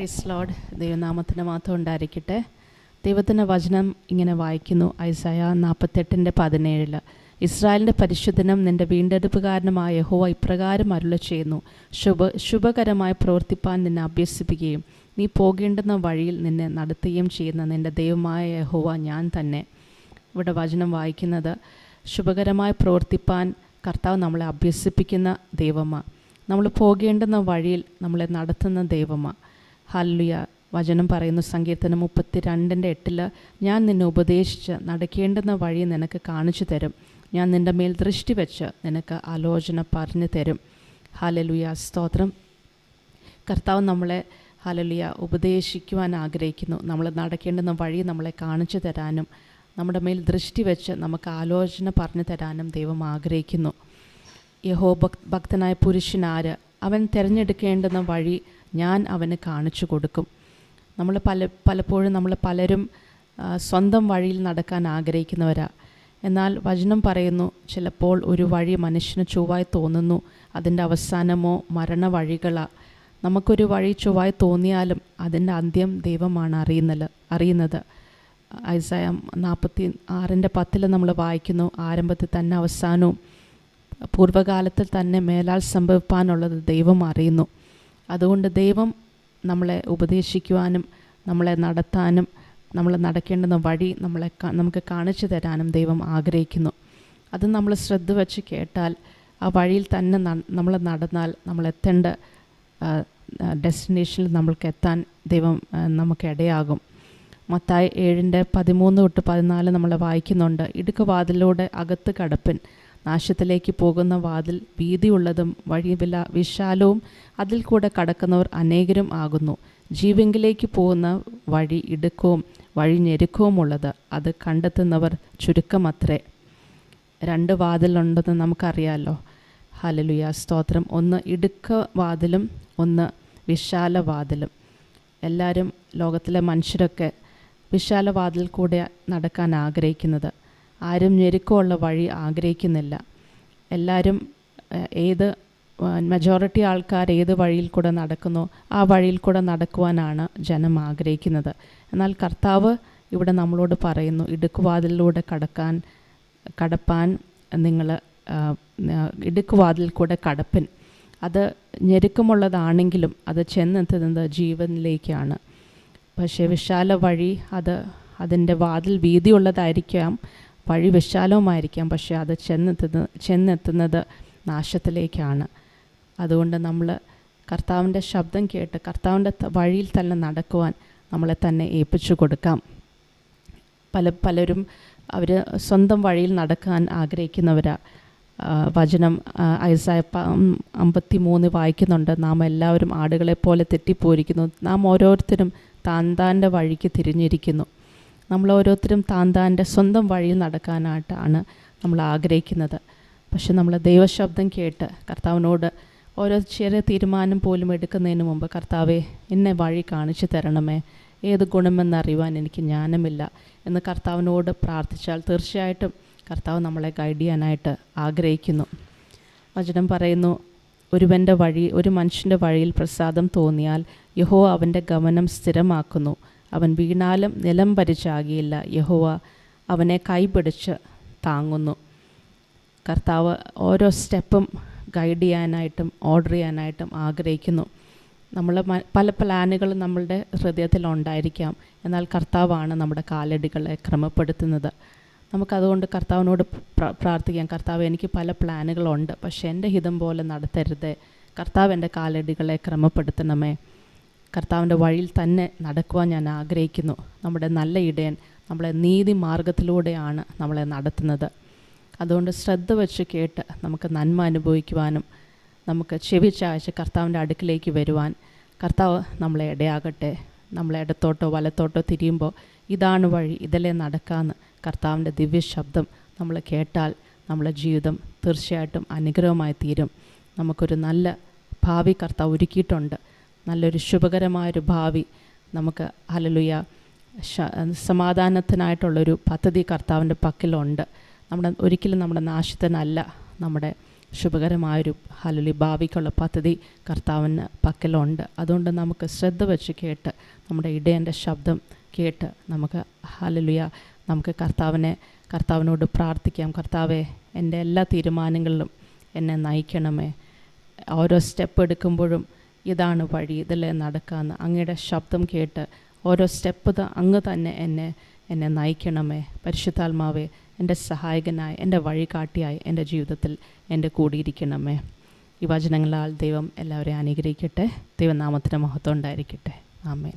Price load ദൈവനാമത്തിന് മാത്രം ഉണ്ടായിരിക്കട്ടെ. ദൈവത്തിന്റെ വചനം ഇങ്ങനെ വായിക്കുന്നു. ഐസയ നാൽപ്പത്തെട്ടിന്റെ പതിനേഴിൽ ഇസ്രായേലിന്റെ പരിശുദ്ധനം നിന്റെ വീണ്ടെടുപ്പുകാരനുമായ യഹോവ ഇപ്രകാരം അരുള ചെയ്യുന്നു ശുഭ ശുഭകരമായി പ്രവർത്തിപ്പാൻ നിന്നെ അഭ്യസിപ്പിക്കുകയും നീ പോകേണ്ടുന്ന വഴിയിൽ നിന്നെ നടത്തുകയും ചെയ്യുന്ന നിന്റെ ദൈവമായ യഹോവ ഞാൻ തന്നെ. ഇവിടെ വചനം വായിക്കുന്നത് ശുഭകരമായി പ്രവർത്തിപ്പാൻ കർത്താവ് നമ്മളെ അഭ്യസിപ്പിക്കുന്ന ദൈവമാണ് നമ്മൾ പോകേണ്ടുന്ന വഴിയിൽ നമ്മളെ നടത്തുന്ന ദൈവമാണ് ഹല്ലുയ. വചനം പറയുന്നു സങ്കീർത്തനം മുപ്പത്തി രണ്ടിന്റെ എട്ടിൽ ഞാൻ നിന്നെ ഉപദേശിച്ച് നടക്കേണ്ടുന്ന വഴി നിനക്ക് കാണിച്ചു തരും. ഞാൻ നിന്റെ മേൽ ദൃഷ്ടി വെച്ച് നിനക്ക് ആലോചന പറഞ്ഞു തരും. ഹലലുയ. സ്തോത്രം. കർത്താവ് നമ്മളെ ഹലലിയ ഉപദേശിക്കുവാൻ ആഗ്രഹിക്കുന്നു. നമ്മൾ നടക്കേണ്ടുന്ന വഴി നമ്മളെ കാണിച്ചു തരാനും നമ്മുടെ മേൽ ദൃഷ്ടി വെച്ച് നമുക്ക് ആലോചന പറഞ്ഞു തരാനും ദൈവം ആഗ്രഹിക്കുന്നു. യഹോ ഭക് ഭക്തനായ പുരുഷനാര് അവൻ തിരഞ്ഞെടുക്കേണ്ടുന്ന വഴി ഞാൻ അവന് കാണിച്ചു കൊടുക്കും. നമ്മൾ പല പലപ്പോഴും നമ്മൾ പലരും സ്വന്തം വഴിയിൽ നടക്കാൻ ആഗ്രഹിക്കുന്നവരാ. എന്നാൽ വചനം പറയുന്നു ചിലപ്പോൾ ഒരു വഴി മനുഷ്യന് ചൊവ്വായി തോന്നുന്നു അതിന്റെ അവസാനമോ മരണ വഴികളാണ് നമുക്കൊരു വഴി ചൊവ്വായി തോന്നിയാലും അതിന്റെ അന്ത്യം ദൈവമാണ് അറിയുന്നത് അറിയുന്നത്. ഐസായ നാൽപ്പത്തി ആറിന്റെ പത്തിൽ നമ്മൾ വായിക്കുന്നു ആരംഭത്തിൽ തന്നെ അവസാനവും. പൂർവകാലത്തിൽ തന്നെ മേലാൽ സംഭവിപ്പാനുള്ളത് ദൈവം അറിയുന്നു. അതുകൊണ്ട് ദൈവം നമ്മളെ ഉപദേശിക്കുവാനും നമ്മളെ നടത്താനും നമ്മൾ നടക്കേണ്ടുന്ന വഴി നമ്മളെ നമുക്ക് കാണിച്ചു തരാനും ദൈവം ആഗ്രഹിക്കുന്നു. അത് നമ്മൾ ശ്രദ്ധ വച്ച് കേട്ടാൽ ആ വഴിയിൽ തന്നെ നമ്മൾ നടന്നാൽ നമ്മൾ എത്തേണ്ട ഡെസ്റ്റിനേഷനിൽ നമ്മൾക്ക് എത്താൻ ദൈവം നമുക്ക് ഇടയാകും. മത്തായി ഏഴിന്റെ പതിമൂന്ന് തൊട്ട് പതിനാല് നമ്മൾ വായിക്കുന്നുണ്ട്. ഇടുക്കുവാതിലൂടെ അകത്ത് കടപ്പിൻ. നാശത്തിലേക്ക് പോകുന്ന വാതിൽ വീതിയുള്ളതും വഴി വില വിശാലവും അതിൽ കൂടെ കടക്കുന്നവർ അനേകരും ആകുന്നു. ജീവങ്കിലേക്ക് പോകുന്ന വഴി ഇടുക്കവും വഴി ഞെരുക്കവുമുള്ളത് അത് കണ്ടെത്തുന്നവർ ചുരുക്കമത്രേ. രണ്ട് വാതിലുണ്ടെന്ന് നമുക്കറിയാമല്ലോ ഹലലുയ സ്തോത്രം. ഒന്ന് ഇടുക്ക വാതിലും ഒന്ന് വിശാല വാതിലും. എല്ലാവരും ലോകത്തിലെ മനുഷ്യരൊക്കെ വിശാല വാതിൽ കൂടെ നടക്കാൻ ആഗ്രഹിക്കുന്നത്. ആരും ഞെരുക്കമുള്ള വഴി ആഗ്രഹിക്കുന്നില്ല. എല്ലാവരും ഏത് മെജോറിറ്റി ആൾക്കാർ ഏത് വഴിയിൽ കൂടെ നടക്കുന്നോ ആ വഴിയിൽ കൂടെ നടക്കുവാനാണ് ജനം ആഗ്രഹിക്കുന്നത്. എന്നാൽ കർത്താവ് ഇവിടെ നമ്മളോട് പറയുന്നു ഇടുക്കുവാതിലൂടെ കടക്കാൻ കടപ്പാൻ നിങ്ങൾ ഇടുക്കുവാതിൽ കൂടെ കടപ്പിൻ. അത് ഞെരുക്കമുള്ളതാണെങ്കിലും അത് ചെന്നെത്തുന്നത് ജീവനിലേക്കാണ്. പക്ഷേ വിശാല വഴി അത് അതിന്റെ വാതിൽ വീതിയുള്ളതായിരിക്കാം വഴി വിശാലവുമായിരിക്കാം പക്ഷേ അത് ചെന്നെത്തുന്ന ചെന്നെത്തുന്നത് നാശത്തിലേക്കാണ്. അതുകൊണ്ട് നമ്മൾ കർത്താവിന്റെ ശബ്ദം കേട്ട് കർത്താവിന്റെ വഴിയിൽ തന്നെ നടക്കുവാൻ നമ്മളെ തന്നെ ഏൽപ്പിച്ചു കൊടുക്കാം. പല പലരും അവർ സ്വന്തം വഴിയിൽ നടക്കാൻ ആഗ്രഹിക്കുന്നവരാണ് വചനം ഐസായ അമ്പത്തി മൂന്ന് വായിക്കുന്നുണ്ട്. നാം എല്ലാവരും ആടുകളെ പോലെ തെറ്റിപ്പോയിരിക്കുന്നു. നാം ഓരോരുത്തരും താൻ താന്റെ വഴിക്ക് തിരിഞ്ഞിരിക്കുന്നു. നമ്മൾ ഓരോരുത്തരും താൻ താന്റെ സ്വന്തം വഴിയിൽ നടക്കാനായിട്ടാണ് നമ്മൾ ആഗ്രഹിക്കുന്നത്. പക്ഷെ നമ്മൾ ദൈവശബ്ദം കേട്ട് കർത്താവിനോട് ഓരോ ചെറിയ തീരുമാനം പോലും എടുക്കുന്നതിന് മുമ്പ് കർത്താവെ എന്നെ വഴി കാണിച്ചു തരണമേ. ഏത് ഗുണമെന്നറിയുവാൻ എനിക്ക് ജ്ഞാനമില്ല എന്ന് കർത്താവിനോട് പ്രാർത്ഥിച്ചാൽ തീർച്ചയായിട്ടും കർത്താവ് നമ്മളെ ഗൈഡ് ചെയ്യാനായിട്ട് ആഗ്രഹിക്കുന്നു. വചനം പറയുന്നു ഒരുവന്റെ വഴി ഒരു മനുഷ്യന്റെ വഴിയിൽ പ്രസാദം തോന്നിയാൽ യഹോ അവന്റെ ഗമനം സ്ഥിരമാക്കുന്നു. അവൻ വീണാലും നിലം പരിച്ചാകിയില്ല യഹോവ അവനെ കൈപിടിച്ച് താങ്ങുന്നു. കർത്താവ് ഓരോ സ്റ്റെപ്പും ഗൈഡ് ചെയ്യാനായിട്ടും ഓർഡർ ചെയ്യാനായിട്ടും ആഗ്രഹിക്കുന്നു. നമ്മൾ പല പ്ലാനുകളും നമ്മളുടെ ഹൃദയത്തിലുണ്ടായിരിക്കാം എന്നാൽ കർത്താവാണ് നമ്മുടെ കാലടികളെ ക്രമപ്പെടുത്തുന്നത്. നമുക്കതുകൊണ്ട് കർത്താവിനോട് പ്ര- പ്രാർത്ഥിക്കാം. കർത്താവ് എനിക്ക് പല പ്ലാനുകളുണ്ട് പക്ഷേ എന്റെ ഹിതം പോലെ നടത്തരുത്. കർത്താവ് എന്റെ കാലടികളെ ക്രമപ്പെടുത്തണമേ. കർത്താവിന്റെ വഴിയിൽ തന്നെ നടക്കുവാൻ ഞാൻ ആഗ്രഹിക്കുന്നു. നമ്മുടെ നല്ല ഇടയൻ നമ്മളെ നീതി മാർഗത്തിലൂടെയാണ് നമ്മളെ നടത്തുന്നത്. അതുകൊണ്ട് ശ്രദ്ധ വെച്ച് കേട്ട് നമുക്ക് നന്മ അനുഭവിക്കുവാനും നമുക്ക് ചെവി ചായച്ച് കർത്താവിന്റെ അടുക്കിലേക്ക് വരുവാൻ കർത്താവ് നമ്മളെ ഇടയാകട്ടെ. നമ്മളെ ഇടത്തോട്ടോ വലത്തോട്ടോ തിരിയുമ്പോൾ ഇതാണ് വഴി ഇതല്ലേ നടക്കാമെന്ന് കർത്താവിന്റെ ദിവ്യ ശബ്ദം നമ്മൾ കേട്ടാൽ നമ്മളെ ജീവിതം തീർച്ചയായിട്ടും അനുഗ്രഹമായി തീരും. നമുക്കൊരു നല്ല ഭാവി കർത്താവ് ഒരുക്കിയിട്ടുണ്ട്. നല്ലൊരു ശുഭകരമായൊരു ഭാവി നമുക്ക് ഹലലുയ സമാധാനത്തിനായിട്ടുള്ളൊരു പദ്ധതി കർത്താവിന്റെ പക്കലുണ്ട്. നമ്മുടെ ഒരിക്കലും നമ്മുടെ നാശത്തിനല്ല നമ്മുടെ ശുഭകരമായൊരു ഹലലി ഭാവിക്കുള്ള പദ്ധതി കർത്താവിന് പക്കലുണ്ട്. അതുകൊണ്ട് നമുക്ക് ശ്രദ്ധ വെച്ച് കേട്ട് നമ്മുടെ ഇടയന്റെ ശബ്ദം കേട്ട് നമുക്ക് ഹലലുയ നമുക്ക് കർത്താവിനെ കർത്താവിനോട് പ്രാർത്ഥിക്കാം. കർത്താവെ എന്റെ എല്ലാ തീരുമാനങ്ങളിലും എന്നെ നയിക്കണമേ. ഓരോ സ്റ്റെപ്പ് എടുക്കുമ്പോഴും ഇതാണ് വഴി ഇതല്ലേ നടക്കാമെന്ന് അങ്ങയുടെ ശബ്ദം കേട്ട് ഓരോ സ്റ്റെപ്പ് അങ്ങ് തന്നെ എന്നെ എന്നെ നയിക്കണമേ. പരിശുദ്ധാത്മാവേ എന്റെ സഹായകനായി എന്റെ വഴികാട്ടിയായി എന്റെ ജീവിതത്തിൽ എന്റെ കൂടിയിരിക്കണമേ. ഈ വചനങ്ങളാൽ ദൈവം എല്ലാവരെയും അനുഗ്രഹിക്കട്ടെ. ദൈവനാമത്തിന് മഹത്വം ഉണ്ടായിരിക്കട്ടെ. ആമേൻ.